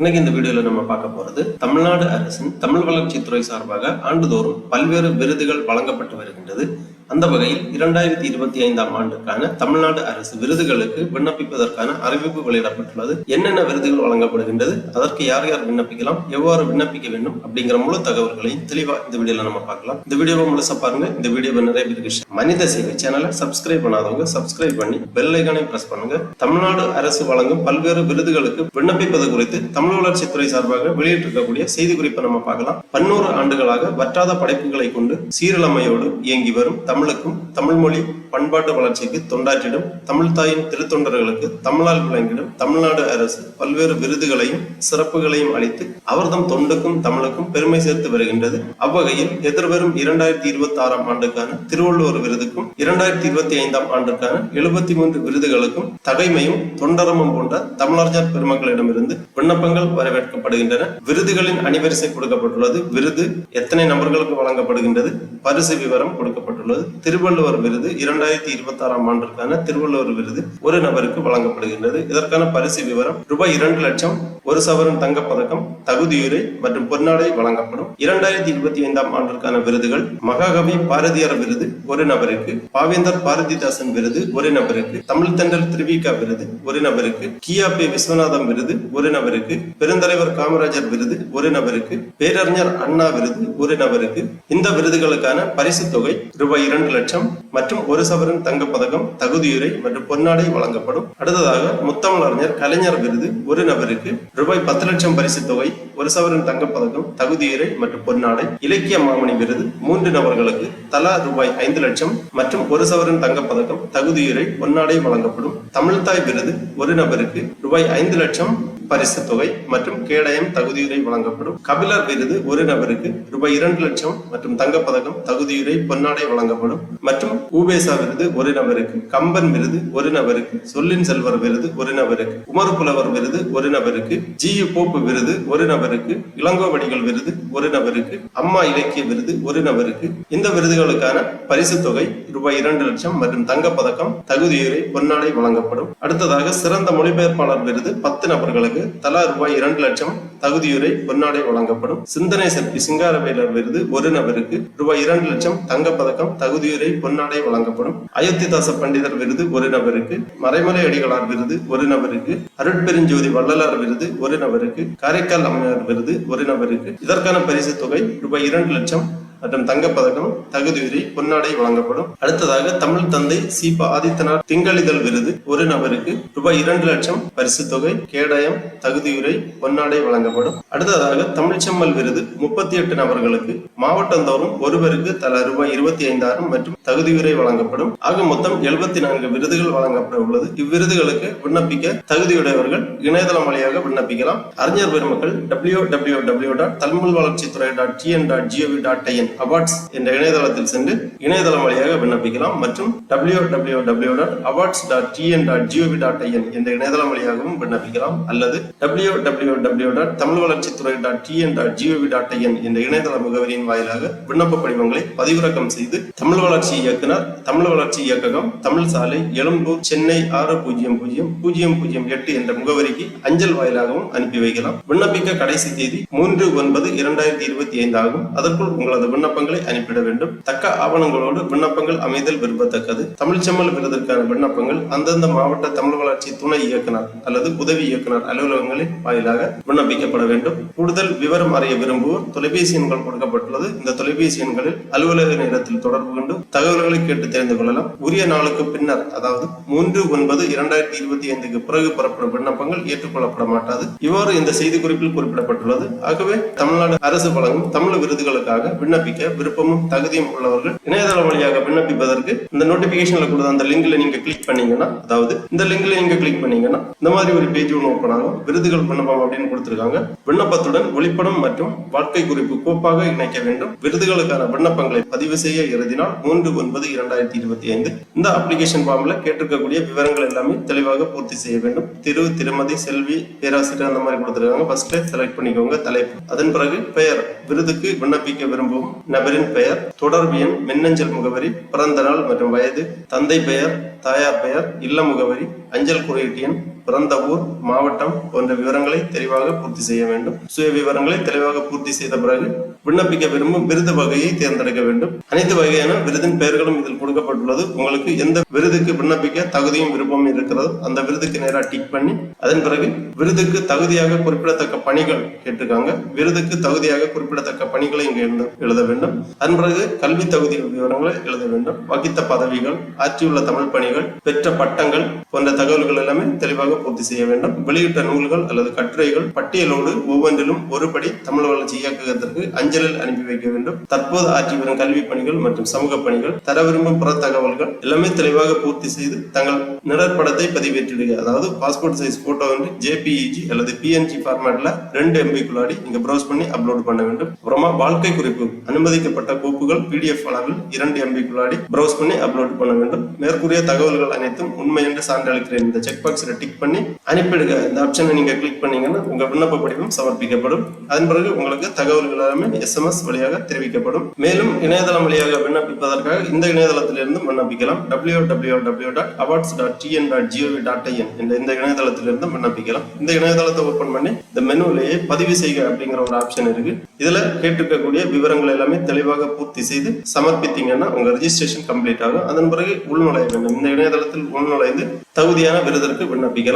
இன்னைக்கு இந்த வீடியோல நம்ம பார்க்க போறது தமிழ்நாடு அரசின் தமிழ் வளர்ச்சித்துறை சார்பாக ஆண்டுதோறும் பல்வேறு விருதுகள் வழங்கப்பட்டு வருகின்றது. அந்த வகையில் இரண்டாயிரத்தி இருபத்தி ஐந்தாம் ஆண்டுக்கான தமிழ்நாடு அரசு விருதுகளுக்கு விண்ணப்பிப்பதற்கான அறிவிப்பு வெளியிடப்பட்டுள்ளது. என்னென்ன விருதுகள் வழங்கப்படுகின்றது அதற்கு யார் யார் விண்ணப்பிக்கலாம் எவ்வாறு விண்ணப்பிக்க வேண்டும் அப்படிங்கிற முழு தகவல்களையும் தெளிவா இந்த வீடியோல நம்ம பார்க்கலாம். இந்த வீடியோவை முழுசா பாருங்க இந்த வீடியோவை நிறைய பேருக்கு மனித சேவை சேனலை சப்ஸ்கிரைப் பண்ணாதவங்க சப்ஸ்கிரைப் பண்ணி பெல் பிரஸ் பண்ணுங்க. தமிழ்நாடு அரசு வழங்கும் பல்வேறு விருதுகளுக்கு விண்ணப்பிப்பது குறித்து தமிழ் வளர்ச்சித்துறை சார்பாக வெளியிட்டிருக்கக்கூடிய செய்தி குறிப்பை நம்ம பார்க்கலாம். பன்னூறு ஆண்டுகளாக வற்றாத படைப்புகளை கொண்டு சீரழமையோடு இயங்கி வரும் தமிழுக்கும் தமிழ் மொழி பண்பாட்டு வளர்ச்சிக்கு தொண்டாற்றிடும். தமிழ் தாயின் திருத்தொண்டர்களுக்கு தமிழால் விளங்கிடும். தமிழ்நாடு அரசு பல்வேறு விருதுகளையும் சிறப்புகளையும் அளித்து அவர்தம் தொண்டுக்கும் தமிழுக்கும் பெருமை சேர்த்து வருகின்றது. அவ்வகையில் எதிர்வரும் இரண்டாயிரத்தி இருபத்தி ஆறாம் ஆண்டுக்கான திருவள்ளுவர் விருதுக்கும் இரண்டாயிரத்தி இருபத்தி ஐந்தாம் ஆண்டுக்கான எழுபத்தி மூன்று விருதுகளுக்கும் தகைமையும் தொண்டரமும் போன்ற தமிழர்ஜார் பெருமக்களிடமிருந்து விண்ணப்பங்கள் வரவேற்கப்படுகின்றன. விருதுகளின் அணிவரிசை கொடுக்கப்பட்டுள்ளது. விருது எத்தனை நபர்களுக்கு வழங்கப்படுகின்றது? பரிசு விவரம் கொடுக்கப்பட்டுள்ளது. திருவள்ளுவர் விருது இரண்டாயிரத்தி இருபத்தி ஆறாம் ஆண்டிற்கான திருவள்ளுவர் விருது ஒரு நபருக்கு வழங்கப்படுகின்றது. இதற்கான பரிசு விவரம் ரூபாய் இரண்டு லட்சம் ஒரு சவரன் தங்கப்பதக்கம் தகுதியுரை மற்றும் பொன்னாடை வழங்கப்படும். இரண்டாயிரத்தி இருபத்தி ஐந்தாம் ஆண்டிற்கான விருதுகள் மகாகவி பாரதியார் விருது ஒரு நபருக்கு பாவேந்தர் பாரதிதாசன் விருது ஒரு நபருக்கு தமிழ் தென்றல் திருவிகா விருது ஒரு நபருக்கு கியா பி விஸ்வநாதம் விருது ஒரு நபருக்கு பெருந்தலைவர் காமராஜர் விருது ஒரு நபருக்கு பேரறிஞர் அண்ணா விருது ஒரு நபருக்கு. இந்த விருதுகளுக்கான பரிசு தொகை ரூபாய் இரண்டு இரண்டு லட்சம் மற்றும் ஒரு சவரன் தங்க பதக்கம் தகுதியுரை மற்றும் பொன்னாடை வழங்கப்படும். அடுத்ததாக முத்தமிழ் அறிஞர் கலைஞர் விருது ஒரு நபருக்கு ரூபாய் பத்து லட்சம் பரிசு தொகை ஒரு சவரன் தங்க பதக்கம் தகுதியுரை மற்றும் பொன்னாடை. இலக்கிய மாமணி விருது மூன்று நபர்களுக்கு தலா ரூபாய் ஐந்து லட்சம் மற்றும் ஒரு சவரன் தங்க பதக்கம் தகுதியுரை பொன்னாடை வழங்கப்படும். தமிழ்தாய் விருது ஒரு நபருக்கு ரூபாய் ஐந்து லட்சம் பரிசு தொகை மற்றும் கேடயம் தகுதியுரை வழங்கப்படும். கபிலர் விருது ஒரு நபருக்கு ரூபாய் இரண்டு லட்சம் மற்றும் தங்கப்பதக்கம் தகுதியுரை பொன்னாடை வழங்கப்படும். மற்றும் ஊபேசா விருது ஒரு நபருக்கு கம்பன் விருது ஒரு நபருக்கு சொல்லின் செல்வர் விருது ஒரு நபருக்கு உமர் புலவர் விருது ஒரு நபருக்கு ஜி யு போப்பு விருது ஒரு நபருக்கு இளங்கோவடிகள் விருது ஒரு நபருக்கு அம்மா இலக்கிய விருது ஒரு நபருக்கு. இந்த விருதுகளுக்கான பரிசு தொகை ரூபாய் இரண்டு லட்சம் மற்றும் தங்கப்பதக்கம் தகுதியுரை பொன்னாடை வழங்கப்படும். அடுத்ததாக சிறந்த மொழிபெயர்ப்பாளர் விருது பத்து நபர்களுக்கு தலா ரூபாய் இரண்டு லட்சம் தகுதியுரை பொன்னாடை வழங்கப்படும். சிந்தனை சக்தி சிங்காரவேலர் விருது ஒரு நபருக்கு ரூபாய் இரண்டு லட்சம் தங்கப்பதக்கம் தகுதியுரை பொன்னாடை வழங்கப்படும். அயோத்திதாச பண்டிதர் விருது ஒரு நபருக்கு மறைமலை அடிகளார் விருது ஒரு நபருக்கு அருட்பெருஞ்சோதி வள்ளலார் விருது ஒரு நபருக்கு காரைக்கால் அம்மையார் விருது ஒரு நபருக்கு. இதற்கான பரிசு தொகை ரூபாய் இரண்டு லட்சம் மற்றும் தங்கப்பதக்கம் தகுதியுரை பொன்னாடை வழங்கப்படும். அடுத்ததாக தமிழ் தந்தை சீபா ஆதித்தனார் திங்களிதழ் விருது. ஒரு நபருக்கு ரூபாய் இரண்டு லட்சம் பரிசு தொகை கேடயம் தகுதியுரை பொன்னாடை வழங்கப்படும். அடுத்ததாக தமிழ்ச்செம்மல் விருது. முப்பத்தி எட்டு நபர்களுக்கு மாவட்டந்தோறும் ஒருவருக்கு தலா ரூபாய் இருபத்தி ஐந்தாயிரம் மற்றும் தகுதியுரை வழங்கப்படும். ஆக மொத்தம் எழுபத்தி நான்கு விருதுகள் வழங்கப்பட உள்ளது. இவ்விருதுகளுக்கு விண்ணப்பிக்க தகுதியுடையவர்கள் இணையதளம் வழியாக விண்ணப்பிக்கலாம். அறிஞர் பெருமக்கள் W W W dot Tamil வளர்ச்சித்துறை dot TN dot GOV dot IN awards என்ற இணையதளத்தில் சென்று இணையதளம் வழியாக விண்ணப்பிக்கலாம் மற்றும் W W W dot awards dot TN dot GOV dot IN என்ற இணையதளம் வழியாகவும் விண்ணப்பிக்கலாம் அல்லது W W W dot Tamil வளர்ச்சித்துறை dot TN dot GOV dot IN என்ற இணையதள முகவரியின் வாயிலாக விண்ணப்ப படிவங்களை பதிவிறக்கம் செய்து தமிழ் வளர்ச்சி இயக்குனர் தமிழ் வளர்ச்சி இயக்ககம் தமிழ் சாலை எழும்பூர் சென்னை ஆறு பூஜ்ஜியம் பூஜ்ஜியம் பூஜ்ஜியம் பூஜ்ஜியம் எட்டு என்ற முகவரிக்கு அஞ்சல் வாயிலாகவும் அனுப்பி வைக்கலாம். விண்ணப்பிக்க கடைசி தேதி மூன்று ஒன்பது இரண்டாயிரத்தி இருபத்தி ஐந்து ஆகும். அதற்குள் உங்களது விண்ணப்பங்களை அனுப்பிட வேண்டும். தக்க ஆவணங்களோடு விண்ணப்பங்கள் அமைதல் விரும்பத்தக்கது. தமிழ்ச்செம்மல் விருதுக்கான விண்ணப்பங்கள் அந்தந்த மாவட்ட தமிழ் வளர்ச்சி துணை இயக்குனர் அல்லது உதவி இயக்குனர் அலுவலகங்களின் வாயிலாக விண்ணப்பிக்கப்பட வேண்டும். கூடுதல் விவரம் அறிய விரும்புவோர் தொலைபேசி எண்கள் கொடுக்கப்பட்டுள்ளது. இந்த தொலைபேசி எண்களில் அலுவலக நேரத்தில் தொடர்பு கொண்டு தகவல்களை கேட்டு தெரிந்து கொள்ளலாம். உரிய நாளுக்கு பின்னர் அதாவது மூன்று ஒன்பது இரண்டாயிரத்தி இருபத்தி ஐந்துக்கு பிறகு பெறப்படும் விண்ணப்பங்கள் ஏற்றுக்கொள்ளப்பட மாட்டாது. இவ்வாறு இந்த செய்தி குறிப்பில் குறிப்பிடப்பட்டுள்ளது. ஆகவே தமிழ்நாடு அரசு வழங்கும் தமிழ் விருதுகளுக்காக விண்ணப்பிக்க விருப்பமும் தகுதியும் உள்ளவர்கள் இணையதளம் வழியாக விண்ணப்பிப்பதற்கு இந்த நோட்டிபிகேஷன்ல கூட அந்த லிங்க்ல நீங்க கிளிக் பண்ணீங்கன்னா அதாவது இந்த லிங்க்ல நீங்க கிளிக் பண்ணீங்கன்னா இந்த மாதிரி ஒரு பேஜ் ஒன்று ஓப்பன் ஆகும். விருதுகள் விண்ணப்பம் அப்படின்னு கொடுத்துருக்காங்க. விண்ணப்பத்துடன் ஒளிப்படம் மற்றும் வாழ்க்கை குறிப்பு கோப்பாக இணைக்க வேண்டும். விருதுகளுக்கான விண்ணப்பங்களை பதிவு செய்ய இறுதினால் மூன்று ஒன்பது இரண்டாயிரத்தி இருபத்தி ஐந்து. இந்த அப்ளிகேஷன் ஃபார்ம்ல கேட்டிருக்கக்கூடிய விவரங்கள் எல்லாமே தெளிவாக பூர்த்தி செய்ய வேண்டும். திரு திருமதி செல்வி பேராசிரியர் அந்த மாதிரி கொடுத்துருக்காங்க. ஃபர்ஸ்ட் செலக்ட் பண்ணிக்கோங்க தலைப்பு. அதன் பிறகு பெயர். விருதுக்கு விண்ணப்பிக்க விரும்பும் நபரின் பெயர் தொடர்பு எண் மின்னஞ்சல் முகவரி பிறந்த நாள் மற்றும் வயது தந்தை பெயர் தாயார் பெயர் இல்ல முகவரி அஞ்சல் குறியீட்டு எண் பிறந்த ஊர் மாவட்டம் போன்ற விவரங்களை தெளிவாக பூர்த்தி செய்ய வேண்டும். சுய விவரங்களை தெளிவாக பூர்த்தி செய்த பிறகு விண்ணப்பிக்க விரும்பும் விருது வகையை தேர்ந்தெடுக்க வேண்டும். அனைத்து வகையான விருதின் பெயர்களும் இதில் கொடுக்கப்பட்டுள்ளது. உங்களுக்கு எந்த விருதுக்கு விண்ணப்பிக்க தகுதியும் விருப்பமும் இருக்கிறதோ அந்த விருதுக்கு நேராக டிக் பண்ணி அதன் பிறகு விருதுக்கு தகுதியாக குறிப்பிடத்தக்க பணிகள் கேட்டிருக்காங்க. விருதுக்கு தகுதியாக குறிப்பிடத்தக்க பணிகளை இங்கே எழுத எழுத வேண்டும். அதன் பிறகு கல்வி தகுதி விவரங்களை எழுத வேண்டும். வகித்த பதவிகள் ஆற்றியுள்ள தமிழ் பணிகள் பெற்ற பட்டங்கள் போன்ற தகவல்கள் எல்லாமே தெளிவாக பூர்த்தி செய்ய வேண்டும். வெளியிட்ட நூல்கள் அல்லது கட்டுரைகள் பட்டியலோடு ஒவ்வொன்றிலும் ஒருபடி தமிழ் வளர்ச்சி இயக்ககத்திற்கு அஞ்சலில் அனுப்பி வைக்க வேண்டும். தற்போது ஆற்றி வரும் கல்வி பணிகள் மற்றும் சமூக பணிகள் தர விரும்பும் புற தகவல்கள் எல்லாமே தெளிவாக பூர்த்தி செய்து தங்கள் நிழற்படத்தை பதிவேற்றிடுங்க அதாவது பாஸ்போர்ட் சைஸ் போட்டோ வந்து ஜேபிஇஜி அல்லது பிஎன்ஜி ஃபார்மேட்ல ரெண்டு எம்பிக்குள்ளாடி நீங்க ப்ரௌஸ் பண்ணி அப்லோட் பண்ண வேண்டும். அப்புறமா வாழ்க்கை குறிப்பு அனுமதிக்கப்பட்ட கோப்புகள் பிடிஎஃப் அளவில் இரண்டு எம்பிக்குள்ளாடி ப்ரௌஸ் பண்ணி அப்லோட் பண்ண வேண்டும். மேற்கூறிய தகவல்கள் அனைத்தும் உண்மை என்று சான்றளிக்கிறேன். இந்த செக் பாக்ஸ்ல டிக் பண்ணி அனுப்பிடுங்க இந்த ஆப்ஷனை நீங்க கிளிக் பண்ணீங்கன்னா உங்க விண்ணப்ப படிவம் சமர்ப்பிக்கப்படும். அதன் பிறகு உங்களுக்கு தகவல்கள் எல்லாமே எஸ்எம்எஸ் வழியாக தெரிவிக்கப்படும். மேலும் இணையதளம் வழியாக விண்ணப்பிப்பதற்காக இந்த இணையதளத்திலிருந்து விண்ணப்பிக்கலாம். W W W dot awards dot TN dot GOV dot IN என்ற இந்த இணையதளத்திலிருந்து விண்ணப்பிக்கலாம். இந்த இணையதளத்தை ஓபன் பண்ணி இந்த மெனுவிலேயே பதிவு செய்க அப்படிங்கிற ஒரு ஆப்ஷன் இருக்கு. இதுல கேட்டிருக்கக்கூடிய விவரங்கள் எல்லாமே தெளிவாக பூர்த்தி செய்து சமர்ப்பித்தீங்கன்னா உங்க ரெஜிஸ்ட்ரேஷன் கம்ப்ளீட் ஆகும். அதன் பிறகு உள்நுழைய வேண்டும். இந்த இணையதளத்தில் உள்நுழைந்து தகுதியான விருதற்கு விண்ணப்பிக்கலாம்.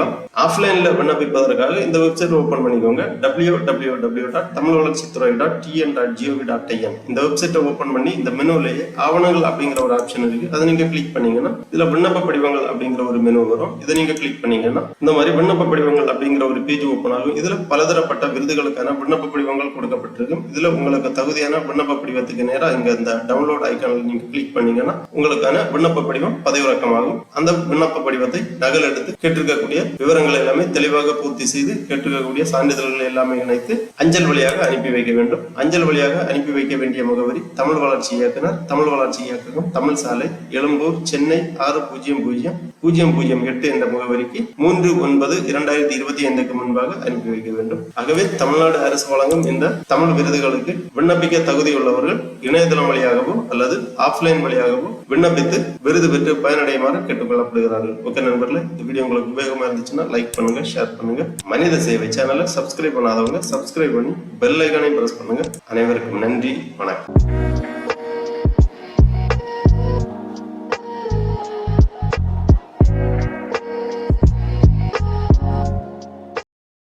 ஆஃப்லைன்ல விண்ணப்பிப்பதற்காக இந்த வெப்சைட் ஓபன் பண்ணிக்கோங்க. W W W dot Tamil வளர்ச்சித்துறை dot TN dot GOV dot IN இந்த வெப்சைட்டை ஓபன் பண்ணி இந்த மெனுவிலேயே ஆவணங்கள் அப்படிங்கிற ஒரு ஆப்ஷன் இருக்கு. அதை நீங்க கிளிக் பண்ணீங்கன்னா இதுல விண்ணப்ப படிவங்கள் அப்படிங்கிற ஒரு மெனு வரும். இதை நீங்க கிளிக் பண்ணீங்கன்னா இந்த மாதிரி விண்ணப்ப படிவங்கள் அப்படிங்கிற ஒரு பேஜ் ஓபன் ஆகும். இதுல பலதரப்பட்ட விருதுகளுக்கான விண்ணப்ப படிவங்கள் கொடுக்கப்பட்டிருக்கும். இதுல உங்களுக்கு தகுதியான விண்ணப்ப படிவத்துக்கு நேராக இங்க இந்த டவுன்லோட் ஐக்கானில் நீங்க கிளிக் பண்ணீங்கன்னா உங்களுக்கான விண்ணப்ப படிவம் பதிவிறக்கமாகும். அந்த விண்ணப்ப படிவத்தை நகல் எடுத்து கேட்டிருக்கக்கூடிய விவரங்கள் எல்லாமே தெளிவாக பூர்த்தி செய்து கேட்டுக்கக்கூடிய சான்றிதழ்கள் எல்லாமே இணைத்து அஞ்சல் வழியாக அனுப்பி வைக்க வேண்டும். அஞ்சல் வழியாக அனுப்பி வைக்க வேண்டிய முகவரி தமிழ் வளர்ச்சி இயக்குனர் தமிழ் வளர்ச்சி இயக்ககம் தமிழ் சாலை எழும்பூர் சென்னை ஆறு பூஜ்ஜியம் பூஜ்ஜியம் பூஜ்ஜியம் பூஜ்ஜியம் எட்டு என்ற முகவரிக்கு மூன்று ஒன்பது இரண்டாயிரத்தி இருபத்தி ஐந்துக்கு முன்பாக அனுப்பி வைக்க வேண்டும். ஆகவே தமிழ்நாடு அரசு வழங்கும் இந்த தமிழ் விருதுகளுக்கு விண்ணப்பிக்க தகுதி உள்ளவர்கள் இணையதளம் வழியாகவோ அல்லது ஆஃப்லைன் வழியாகவோ விண்ணப்பித்து விருது பெற்று பயனடையுமாறு கேட்டுக்கொள்ளப்படுகிறார்கள். ஓகே நண்பர்களே இந்த வீடியோ உங்களுக்கு உபயோகமாக இருந்துச்சுன்னா லைக் பண்ணுங்க ஷேர் பண்ணுங்க. மனித சேவை சேனலை சப்ஸ்கிரைப் பண்ணாதவங்க சப்ஸ்கிரைப் பண்ணி பெல் ஐக்கானையும் பிரஸ் பண்ணுங்க. அனைவருக்கும் நன்றி வணக்கம்.